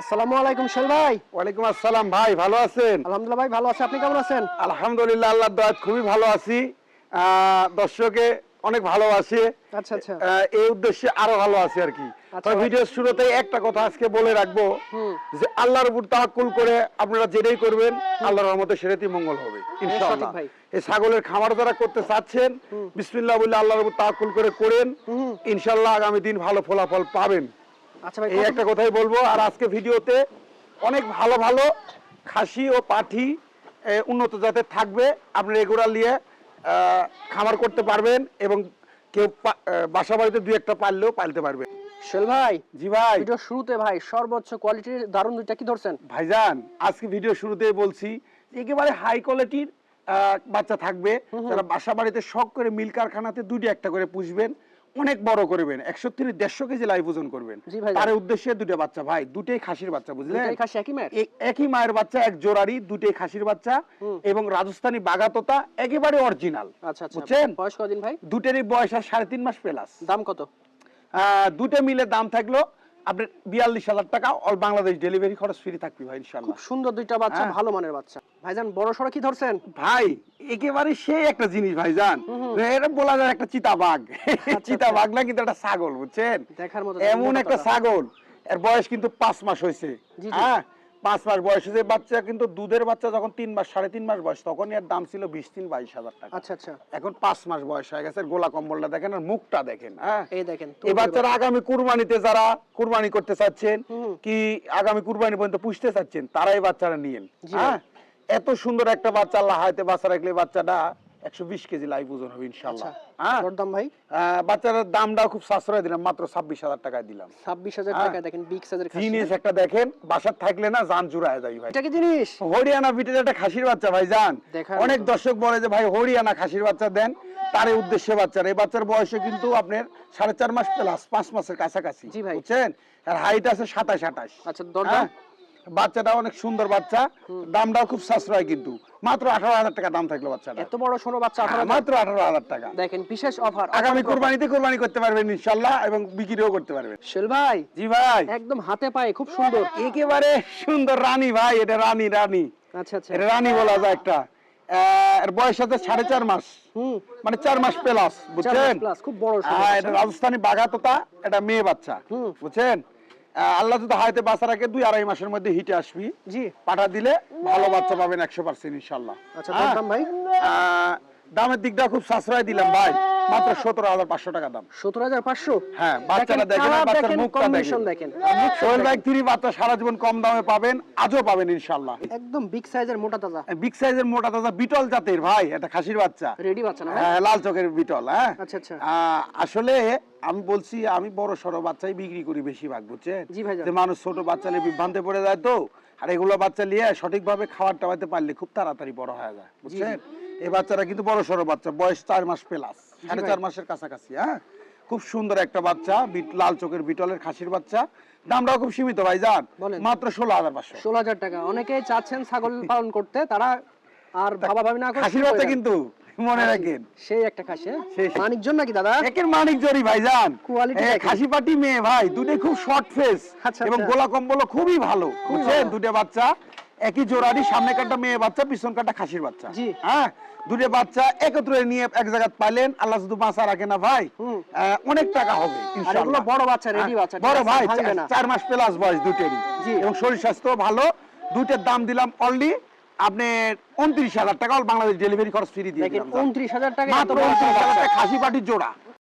আসসালামু আলাইকুম শৈল ভাই। ওয়ালাইকুম আসসালাম ভাই ভালো আছেন? আলহামদুলিল্লাহ ভাই ভালো আছে। আপনি কেমন আছেন? আলহামদুলিল্লাহ আল্লাহর দয়াত খুবই ভালো আছি। দর্শকে অনেক ভালোবাসে। আচ্ছা আচ্ছা। এই উদ্দেশ্যে আরও ভালো আছি আর কি। আচ্ছা ভিডিওর শুরুতেই একটা কথা আজকে বলে রাখব। যে আল্লাহর উপর তাওয়াক্কুল করে আপনারা যেটাই করবেন আল্লাহর রহমতে সেটাতেই মঙ্গল হবে ইনশাআল্লাহ। এই ছাগলের খামার যারা করতে চাচ্ছেন বিসমিল্লাহ বলে আল্লাহর উপর তাওয়াক্কুল করে করেন। ইনশাআল্লাহ আগামী দিন ভালো ফলাফল পাবেন। এই একটা কথাই বলব আর আজকে ভিডিওতে অনেক ভালো ভালো খাসি ও পাঠি উন্নত জাতের থাকবে। আপনি এগুলা নিয়ে খামার করতে পারবেন এবং কেউ বাসা বাড়িতে দুই একটা পাললেও পালতে পারবে। শৈল ভাই জি ভাই। ভিডিও শুরুতে ভাই সর্বোচ্চ কোয়ালিটির দারুণ দুইটা কি ধরছেন? ভাইজান আজকে ভিডিও শুরুতেই বলছি একেবারে হাই কোয়ালিটির বাচ্চা থাকবে। যারা বাসা বাড়িতে শখ করে মিল কারখানাতে দুটি একটা করে পুষবেন অনেক বড় করবেন। একশো থেকে দেড়শো কেজি লাইভ ওজন করবেন। তার উদ্দেশ্যে দুটো বাচ্চা ভাই দুটাই খাসির বাচ্চা বুঝলেন? একই মায়ের? এ- একই মায়ের বাচ্চা এক জোরারি দুটাই খাসির বাচ্চা এবং রাজস্থানী বাগাততা একেবারে অরিজিনাল আচ্ছা আচ্ছা। বুঝছেন? বয়স কদিন ভাই? দুটেরই বয়স আর সাড়ে তিন মাস প্লাস দাম কত? দুটো মিলে দাম থাকল আপনার বিয়াল্লিশ হাজার টাকা অল বাংলাদেশ ডেলিভারি খরচ ফ্রি থাকবে ভাই ইনশাল্লাহ খুব সুন্দর দুইটা বাচ্চা হ্যাঁ। ভালো মানের বাচ্চা। ভাইজান বড় সড়ো কি ধরছেন? ভাই একেবারে সেই একটা জিনিস ভাইজান। হুম। এটা বলা যায় একটা চিতাবাঘ। চিতাবাঘ না কিন্তু একটা ছাগল বুঝছেন? দেখার মতো এমন একটা ছাগল এর বয়স কিন্তু পাঁচ মাস হয়েছে। হ্যাঁ পাঁচ মাস বয়স হয়েছে বাচ্চা কিন্তু দুধের বাচ্চা যখন তিন মাস সাড়ে তিন মাস বয়স তখন এর দাম ছিল বিশ তিন বাইশ হাজার টাকা। আচ্ছা আচ্ছা। এখন পাঁচ মাস বয়স হয়ে গেছে গোলা কম্বলটা দেখেন আর মুখটা দেখেন হ্যাঁ? এই দেখেন এই বাচ্চারা আগামী কুরবানিতে যারা কুরবানি করতে চাচ্ছেন কি আগামী কুরবানি পর্যন্ত পুষতে চাচ্ছেন তারা এই বাচ্চারা নিয়েন হ্যাঁ? এত সুন্দর একটা বাচ্চা আল্লাহ হাতে বাচ্চা রাখলে বাচ্চাটা একশো বিশ কেজি লাইভ ওজন হবে ইনশাল্লাহ আচ্ছা হ্যাঁ? দরদাম ভাই? আহ, বাচ্চাটার দামটাও খুব সাশ্রয় দিলাম মাত্র ছাব্বিশ হাজার টাকায় দিলাম। ছাব্বিশ হাজার হ্যাঁ। টাকায় দেখেন বিগ সাইজের জিনিস একটা দেখেন বাসার থাকলে না জান জুড়ায় যায় ভাই। এটা কি জিনিস? হরিয়ানা বিটের একটা খাসির বাচ্চা ভাই জান। অনেক দর্শক বলে যে ভাই হরিয়ানা খাসির বাচ্চা দেন তার উদ্দেশ্যে বাচ্চার। এই বাচ্চার বয়সে কিন্তু আপনার সাড়ে চার মাস প্লাস পাঁচ মাসের কাছাকাছি। বুঝছেন? আর হাইট আছে সাতাশ আঠাশ। আচ্ছা দরদাম? বাচ্চাটা অনেক সুন্দর বাচ্চা। দামটাও খুব সাশ্রয় কিন্তু। মাত্র আঠারো হাজার টাকা দাম থাকল বাচ্চাটা এত বড় সরো বাচ্চা হ্যাঁ, মাত্র আঠারো হাজার টাকা। দেখেন বিশেষ অফার আগামী কোরবানিতে কোরবানি করতে পারবেন ইনশাল্লাহ এবং বিক্রিও করতে পারবেন। শৈল ভাই জি ভাই। একদম হাতে পায়ে খুব সুন্দর। একেবারে সুন্দর রানী ভাই এটা রানী রানী। আচ্ছা আচ্ছা। এটা রানী বলা যায় একটা। আহ, এর বয়স হচ্ছে সাড়ে চার মাস। মানে চার মাস প্লাস বুঝছেন? খুব বড় হ্যাঁ, এটা রাজস্থানী বাঘাতোতা এটা মেয়ে বাচ্চা। বুঝছেন? আল্লাহ যদি হাইতে বাচ্চা রাখে দুই আড়াই মাসের মধ্যে হিটে আসবি। জি। পাঠা দিলে ভালো বাচ্চা পাবেন একশো পার্সেন্ট ইনশাল্লাহ আচ্ছা হ্যাঁ। ভাই? আহ, দামের দিকটা খুব সাশ্রয় দিলাম ভাই। মাত্র সতেরো হাজার পাঁচশো টাকা দাম। সত্তর হাজার পাঁচশো? হ্যাঁ বাচ্চাটা দেখেন বাচ্চার মুখটা দেখেন। সোহেল থ্রি বাচ্চা সারা জীবন কম দামে পাবেন আজও পাবেন ইনশাল্লাহ একদম বিগ সাইজের মোটা তাজা। বিগ সাইজের মোটা তাজা বিটল জাতের ভাই এটা খাসির বাচ্চা। রেডি বাচ্চা না হ্যাঁ, লাল চোখের বিটল হ্যাঁ? আচ্ছা, আচ্ছা। আসলে আমি বলছি আমি বড় সড়ো বাচ্চাই বিক্রি করি বেশিরভাগ বুঝছেন। যে মানুষ ছোট বাচ্চা নিয়ে বিভ্রান্তে পড়ে যায় তো আর এগুলো বাচ্চা নিয়ে সঠিকভাবে খাবার টাবাতে পারলে খুব তাড়াতাড়ি বড় হয়ে যায় বুঝছেন? এই বাচ্চারা কিন্তু বড় সড়ো বাচ্চা বয়স চার মাস প্লাস সাড়ে চার মাসের কাছাকাছি হ্যাঁ? খুব সুন্দর একটা বাচ্চা লাল চোখের বিটলের খাসির বাচ্চা। দামটাও খুব সীমিত ভাই যান মাত্র ষোলো হাজার পাঁচশো। ষোলো হাজার টাকা। অনেকেই চাচ্ছেন ছাগল পালন করতে তারা আর ভাবা ভাবি না খাসির বাচ্চা কিন্তু মনে রাখেন। সেই একটা খাসি হ্যাঁ? মানিকজন নাকি দাদা? একের মানিক জরি ভাইজান দেখেন। খাসি পাটি মেয়ে ভাই দুটোই খুব শর্ট ফেস আচ্ছা, এবং আচ্ছা। গোলা কম্বল খুবই ভালো বুঝছেন? দুটো বাচ্চা। একই জোড়ারই সামনে কাটা মেয়ে বাচ্চা পিছন কাটা খাসির বাচ্চা। হ্যাঁ? দুটো বাচ্চা একত্রে নিয়ে এক জায়গায় পাইলেন। আল্লাহ শুধু বাঁচা রাখে না ভাই অনেক টাকা হবে। বড় বাচ্চা রেডি হ্যাঁ, বাচ্চা বড় ভাই চার- মাস প্লাস বয়স দুটেরই। এবং শরীর স্বাস্থ্য ভালো দুইটার দাম দিলাম অনলি আপনি উনত্রিশ হাজার টাকা বাংলাদেশ ডেলিভারি খরচ ফ্রি দিয়ে উনত্রিশ হাজার। টাকা খাসি পাটির জোড়া।